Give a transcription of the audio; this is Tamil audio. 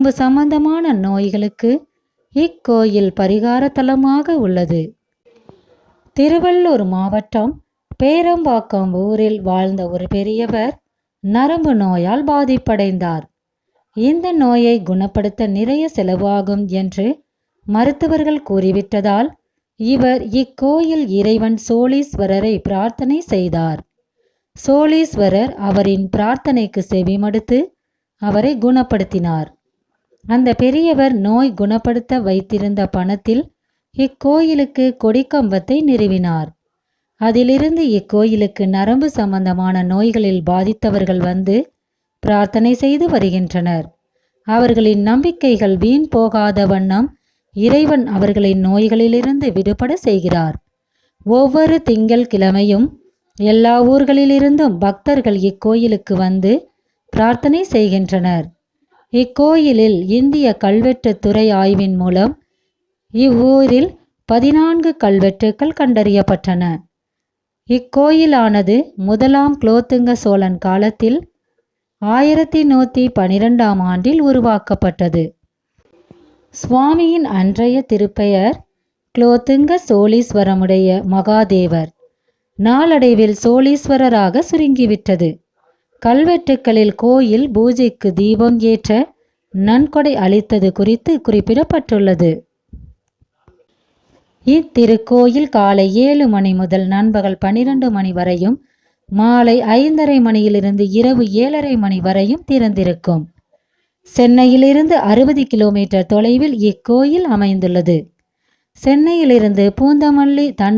உடம்பு சம்பந்தமான நோய்களுக்கு இக்கோயில் பரிகார தலமாக உள்ளது. திருவள்ளூர் மாவட்டம் பேரம்பாக்கம் ஊரில் வாழ்ந்த ஒரு பெரியவர் நரம்பு நோயால் பாதிப்படைந்தார். இந்த நோயை குணப்படுத்த நிறைய செலவாகும் என்று மருத்துவர்கள் கூறிவிட்டதால் இவர் இக்கோயில் இறைவன் சோழீஸ்வரரை பிரார்த்தனை செய்தார். சோழீஸ்வரர் அவரின் பிரார்த்தனைக்கு செவிமடுத்து அவரை குணப்படுத்தினார். அந்த பெரியவர் நோய் குணப்படுத்த வைத்திருந்த பணத்தில் இக்கோயிலுக்கு கொடிக்கம்பத்தை நிறுவினார். அதிலிருந்து இக்கோயிலுக்கு நரம்பு சம்பந்தமான நோய்களில் பாதித்தவர்கள் வந்து பிரார்த்தனை செய்து வருகின்றனர். அவர்களின் நம்பிக்கைகள் வீண் போகாத வண்ணம் இறைவன் அவர்களின் நோய்களிலிருந்து விடுபட செய்கிறார். ஒவ்வொரு திங்கள் கிழமையும் எல்லா ஊர்களிலிருந்தும் பக்தர்கள் இக்கோயிலுக்கு வந்து பிரார்த்தனை செய்கின்றனர். இக்கோயிலில் இந்திய கல்வெட்டுத் துறை ஆய்வின் மூலம் இவ்வூரில் பதினான்கு கல்வெட்டுக்கள் கண்டறியப்பட்டன. இக்கோயிலானது முதலாம் குலோத்துங்க சோழன் காலத்தில் ஆயிரத்தி நூற்றி பனிரெண்டாம் ஆண்டில் உருவாக்கப்பட்டது. சுவாமியின் அன்றைய திருப்பெயர் குலோத்துங்க சோழீஸ்வரமுடைய மகாதேவர். நாளடைவில் சோழீஸ்வரராக சுருங்கிவிட்டது. கல்வெட்டுக்களில் கோயில் பூஜைக்கு தீபம் ஏற்ற நன்கொடை அளித்தது குறித்து குறிப்பிடப்பட்டுள்ளது. இத்திருக்கோயில் காலை ஏழு மணி முதல் நண்பகல் பனிரெண்டு மணி வரையும் மாலை ஐந்தரை மணியிலிருந்து இரவு ஏழரை மணி வரையும் திறந்திருக்கும். சென்னையிலிருந்து அறுபது கிலோமீட்டர் தொலைவில் இக்கோயில் அமைந்துள்ளது. சென்னையிலிருந்து பூந்தமல்லி தன்